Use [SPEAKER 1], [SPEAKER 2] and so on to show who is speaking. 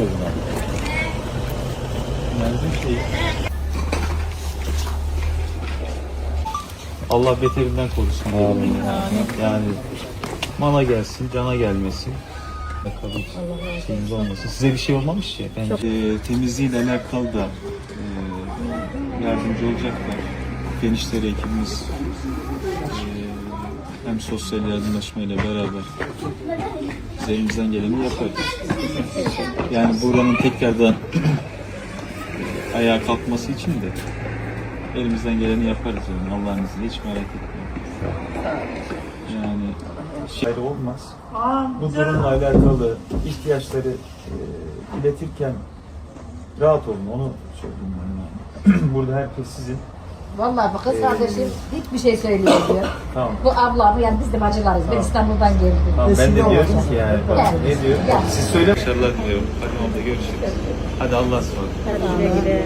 [SPEAKER 1] istiyorum şey? Allah beterinden korusun.
[SPEAKER 2] Amin.
[SPEAKER 1] Yani mala gelsin, cana gelmesin. Bakalım şeyimiz olmasın. Size bir şey olmamış ya. Bence e, temizliğiyle alakalı da e, yardımcı olacaklar. Genişleri ekibimiz hem sosyal yardımlaşmayla beraber bize elimizden geleni yaparız. Yani buranın tekrardan ayağa kalkması için de elimizden geleni yaparız yani Allah'ın izniyle hiç merak etmeyin. Yani şey olmaz. Bu durumla alakalı ihtiyaçları e, iletirken rahat olun onu söyleyeyim ben. Burada herkes sizin.
[SPEAKER 3] Vallahi bu kız kardeşim hiçbir şey söyleyemiyor.
[SPEAKER 1] Tamam.
[SPEAKER 3] Bu ablam yani biz de bacılarız. Ben
[SPEAKER 1] Tamam.
[SPEAKER 3] İstanbul'dan geldim.
[SPEAKER 1] Tamam, ben de
[SPEAKER 3] Vesile
[SPEAKER 1] diyorum ki yani.
[SPEAKER 3] Yani.
[SPEAKER 1] Ne diyor?
[SPEAKER 3] Yani.
[SPEAKER 1] Siz söyle. Başarılar diliyorum. Hadi orada görüşürüz. Hadi Allah'a ısmarladık.
[SPEAKER 4] Güle güle.